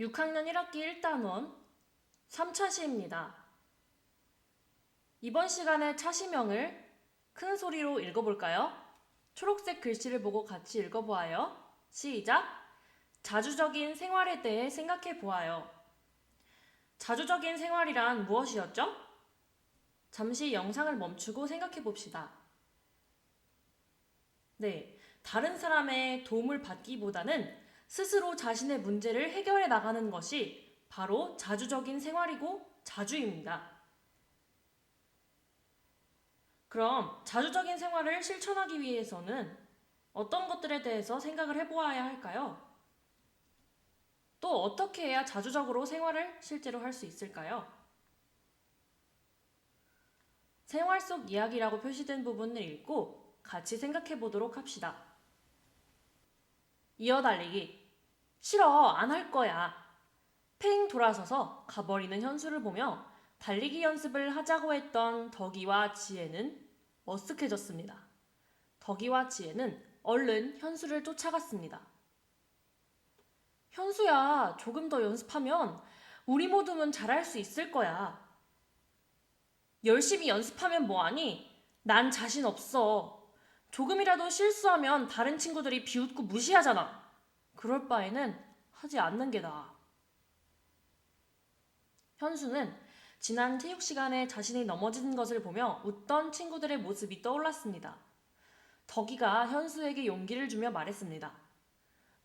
6학년 1학기 1단원 3차 시입니다. 이번 시간에 차시명을 큰 소리로 읽어볼까요? 초록색 글씨를 보고 같이 읽어보아요. 시작! 자주적인 생활에 대해 생각해 보아요. 자주적인 생활이란 무엇이었죠? 잠시 영상을 멈추고 생각해 봅시다. 네, 다른 사람의 도움을 받기보다는 스스로 자신의 문제를 해결해 나가는 것이 바로 자주적인 생활이고 자주입니다. 그럼 자주적인 생활을 실천하기 위해서는 어떤 것들에 대해서 생각을 해보아야 할까요? 또 어떻게 해야 자주적으로 생활을 실제로 할 수 있을까요? 생활 속 이야기라고 표시된 부분을 읽고 같이 생각해 보도록 합시다. 이어달리기. 싫어, 안 할 거야. 팽 돌아서서 가버리는 현수를 보며 달리기 연습을 하자고 했던 덕이와 지혜는 머쓱해졌습니다. 덕이와 지혜는 얼른 현수를 쫓아갔습니다. 현수야, 조금 더 연습하면 우리 모두는 잘할 수 있을 거야. 열심히 연습하면 뭐하니? 난 자신 없어. 조금이라도 실수하면 다른 친구들이 비웃고 무시하잖아. 그럴 바에는 하지 않는 게 나아. 현수는 지난 체육 시간에 자신이 넘어지는 것을 보며 웃던 친구들의 모습이 떠올랐습니다. 덕이가 현수에게 용기를 주며 말했습니다.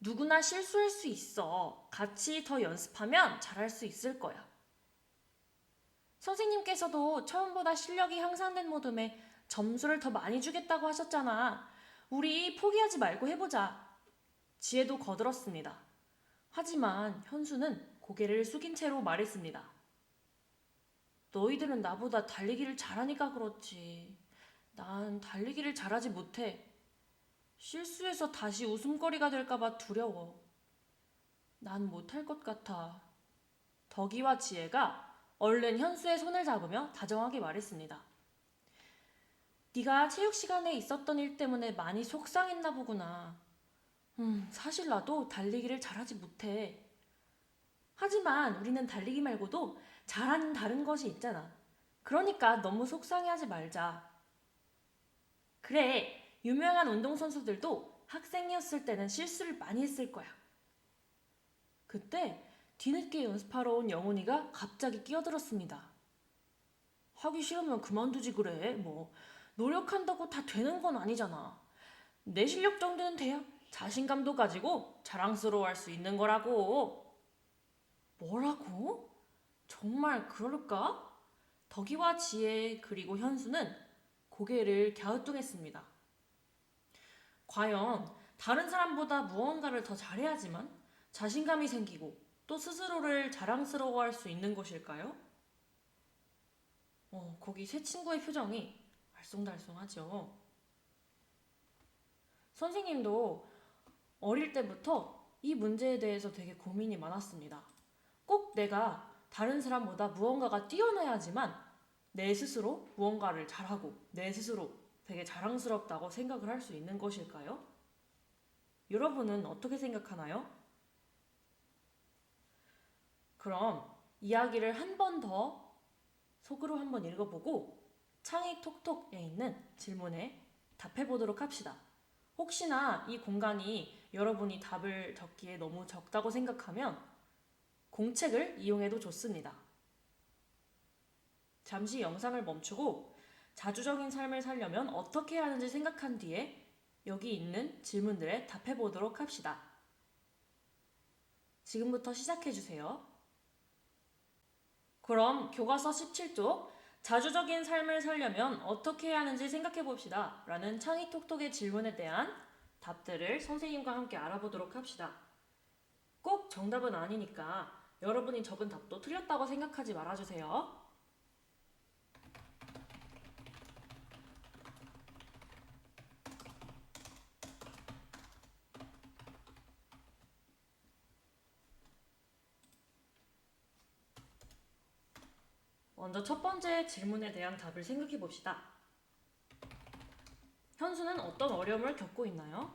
누구나 실수할 수 있어. 같이 더 연습하면 잘할 수 있을 거야. 선생님께서도 처음보다 실력이 향상된 모둠에 점수를 더 많이 주겠다고 하셨잖아. 우리 포기하지 말고 해보자. 지혜도 거들었습니다. 하지만 현수는 고개를 숙인 채로 말했습니다. 너희들은 나보다 달리기를 잘하니까 그렇지. 난 달리기를 잘하지 못해. 실수해서 다시 웃음거리가 될까봐 두려워. 난 못할 것 같아. 덕이와 지혜가 얼른 현수의 손을 잡으며 다정하게 말했습니다. 네가 체육 시간에 있었던 일 때문에 많이 속상했나 보구나. 음, 사실 나도 달리기를 잘하지 못해. 하지만 우리는 달리기 말고도 잘하는 다른 것이 있잖아. 그러니까 너무 속상해하지 말자. 그래, 유명한 운동선수들도 학생이었을 때는 실수를 많이 했을 거야. 그때 뒤늦게 연습하러 온 영훈이가 갑자기 끼어들었습니다. 하기 싫으면 그만두지 그래. 뭐 노력한다고 다 되는 건 아니잖아. 내 실력 정도는 돼야 자신감도 가지고 자랑스러워할 수 있는 거라고. 뭐라고? 정말 그럴까? 덕이와 지혜 그리고 현수는 고개를 갸우뚱했습니다. 과연 다른 사람보다 무언가를 더 잘해야지만 자신감이 생기고 또 스스로를 자랑스러워할 수 있는 것일까요? 어, 거기 세 친구의 표정이 알쏭달쏭하죠. 선생님도 어릴 때부터 이 문제에 대해서 되게 고민이 많았습니다. 꼭 내가 다른 사람보다 무언가가 뛰어나야지만 내 스스로 무언가를 잘하고 내 스스로 되게 자랑스럽다고 생각을 할 수 있는 것일까요? 여러분은 어떻게 생각하나요? 그럼 이야기를 한 번 더 속으로 한번 읽어보고 창이 톡톡에 있는 질문에 답해 보도록 합시다. 혹시나 이 공간이 여러분이 답을 적기에 너무 적다고 생각하면 공책을 이용해도 좋습니다. 잠시 영상을 멈추고 자주적인 삶을 살려면 어떻게 해야 하는지 생각한 뒤에 여기 있는 질문들에 답해 보도록 합시다. 지금부터 시작해 주세요. 그럼 교과서 17쪽 자주적인 삶을 살려면 어떻게 해야 하는지 생각해 봅시다. 라는 창의 톡톡의 질문에 대한 답들을 선생님과 함께 알아보도록 합시다. 꼭 정답은 아니니까 여러분이 적은 답도 틀렸다고 생각하지 말아주세요. 먼저 첫 번째 질문에 대한 답을 생각해 봅시다. 현수는 어떤 어려움을 겪고 있나요?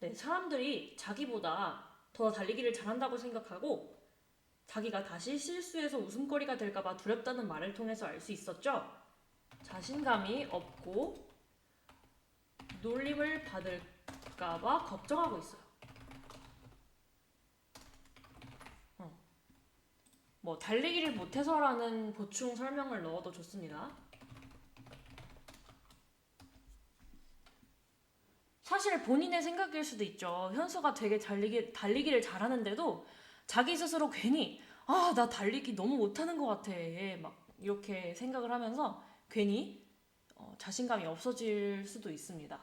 네, 사람들이 자기보다 더 달리기를 잘한다고 생각하고 자기가 다시 실수해서 웃음거리가 될까봐 두렵다는 말을 통해서 알 수 있었죠. 자신감이 없고 놀림을 받을까봐 걱정하고 있어요. 어. 뭐 달리기를 못해서라는 보충 설명을 넣어도 좋습니다. 사실 본인의 생각일 수도 있죠. 현수가 되게 달리기, 달리기를 잘하는데도 자기 스스로 괜히 아, 나 달리기 너무 못하는 것 같아. 막 이렇게 생각을 하면서 괜히 어, 자신감이 없어질 수도 있습니다.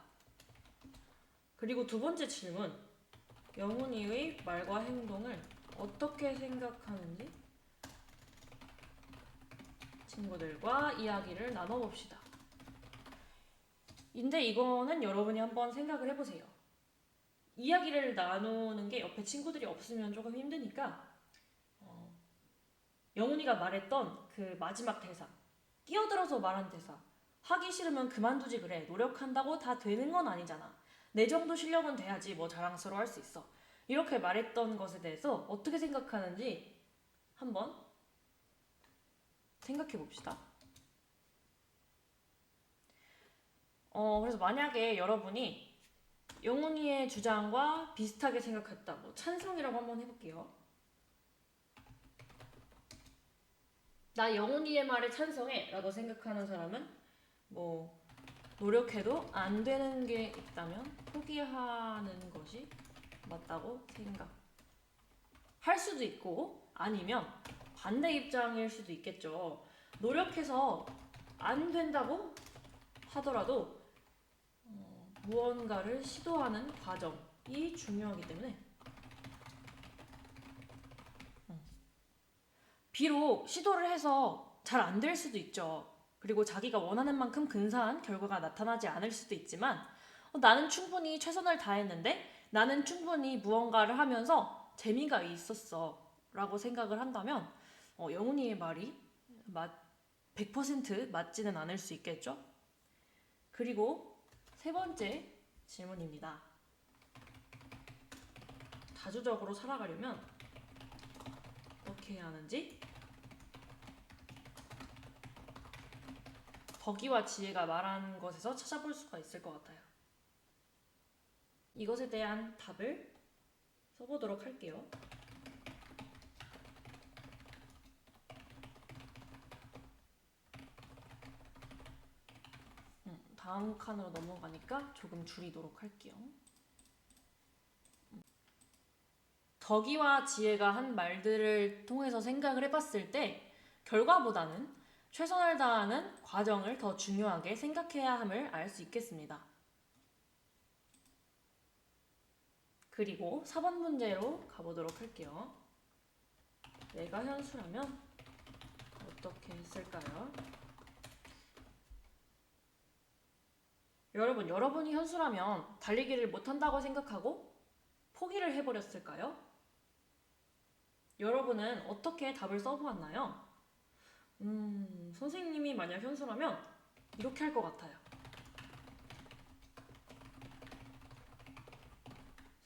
그리고 두 번째 질문. 영훈이의 말과 행동을 어떻게 생각하는지 친구들과 이야기를 나눠봅시다. 근데 이거는 여러분이 한번 생각을 해보세요. 이야기를 나누는 게 옆에 친구들이 없으면 조금 힘드니까 어, 영훈이가 말했던 그 마지막 대사 끼어들어서 말한 대사 하기 싫으면 그만두지 그래 노력한다고 다 되는 건 아니잖아 내 정도 실력은 돼야지 뭐 자랑스러워 할 수 있어 이렇게 말했던 것에 대해서 어떻게 생각하는지 한번 생각해 봅시다. 어, 그래서 만약에 여러분이 영훈이의 주장과 비슷하게 생각했다. 뭐 찬성이라고 한번 해볼게요. 나 영훈이의 말에 찬성해 라고 생각하는 사람은 뭐 노력해도 안 되는 게 있다면 포기하는 것이 맞다고 생각할 수도 있고 아니면 반대 입장일 수도 있겠죠. 노력해서 안 된다고 하더라도 어, 무언가를 시도하는 과정이 중요하기 때문에 음. 비록 시도를 해서 잘 안 될 수도 있죠. 그리고 자기가 원하는 만큼 근사한 결과가 나타나지 않을 수도 있지만 어, 나는 충분히 최선을 다했는데 나는 충분히 무언가를 하면서 재미가 있었어 라고 생각을 한다면 어, 영훈이의 말이 맞, 100% 맞지는 않을 수 있겠죠? 그리고 세 번째 질문입니다. 다주적으로 살아가려면 어떻게 해야 하는지 덕이와 지혜가 말한 것에서 찾아볼 수가 있을 것 같아요. 이것에 대한 답을 써보도록 할게요. 음, 다음 칸으로 넘어가니까 조금 줄이도록 할게요. 음. 덕이와 지혜가 한 말들을 통해서 생각을 해봤을 때 결과보다는 최선을 다하는 과정을 더 중요하게 생각해야 함을 알 수 있겠습니다. 그리고 4번 문제로 가보도록 할게요. 내가 현수라면 어떻게 했을까요? 여러분, 여러분이 현수라면 달리기를 못한다고 생각하고 포기를 해버렸을까요? 여러분은 어떻게 답을 써보았나요? 음, 선생님이 만약 현수라면 이렇게 할 것 같아요.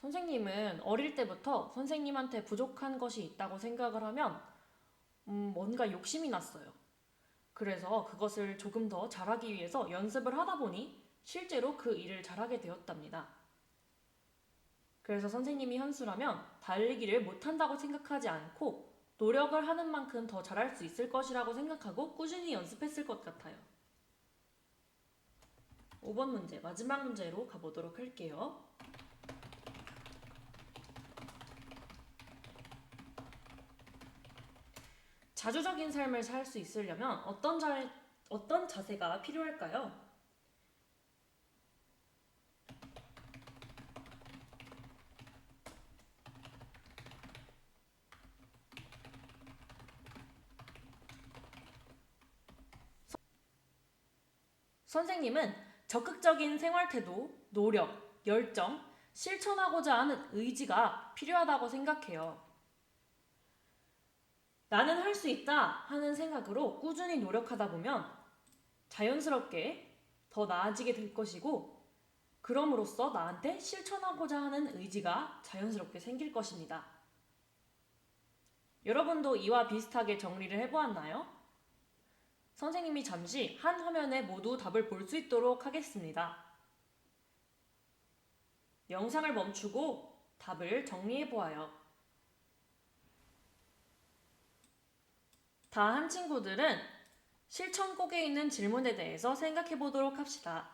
선생님은 어릴 때부터 선생님한테 부족한 것이 있다고 생각을 하면 음, 뭔가 욕심이 났어요. 그래서 그것을 조금 더 잘하기 위해서 연습을 하다 보니 실제로 그 일을 잘하게 되었답니다. 그래서 선생님이 현수라면 달리기를 못한다고 생각하지 않고 노력을 하는 만큼 더 잘할 수 있을 것이라고 생각하고 꾸준히 연습했을 것 같아요. 5번 문제, 마지막 문제로 가보도록 할게요. 자주적인 삶을 살 수 있으려면 어떤, 자, 어떤 자세가 필요할까요? 선생님은 적극적인 생활 태도, 노력, 열정, 실천하고자 하는 의지가 필요하다고 생각해요. 나는 할 수 있다 하는 생각으로 꾸준히 노력하다 보면 자연스럽게 더 나아지게 될 것이고 그럼으로써 나한테 실천하고자 하는 의지가 자연스럽게 생길 것입니다. 여러분도 이와 비슷하게 정리를 해보았나요? 선생님이 잠시 한 화면에 모두 답을 볼 수 있도록 하겠습니다. 영상을 멈추고 답을 정리해 보아요. 다 한 친구들은 실천곡에 있는 질문에 대해서 생각해 보도록 합시다.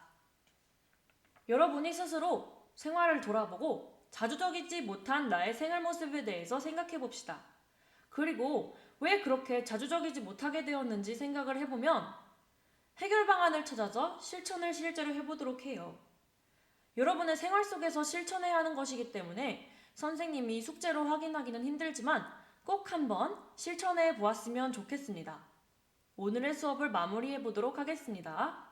여러분이 스스로 생활을 돌아보고 자주적이지 못한 나의 생활 모습에 대해서 생각해 봅시다. 그리고 왜 그렇게 자주적이지 못하게 되었는지 생각을 해보면 해결 방안을 찾아서 실천을 실제로 해보도록 해요. 여러분의 생활 속에서 실천해야 하는 것이기 때문에 선생님이 숙제로 확인하기는 힘들지만 꼭 한번 실천해 보았으면 좋겠습니다. 오늘의 수업을 마무리해 보도록 하겠습니다.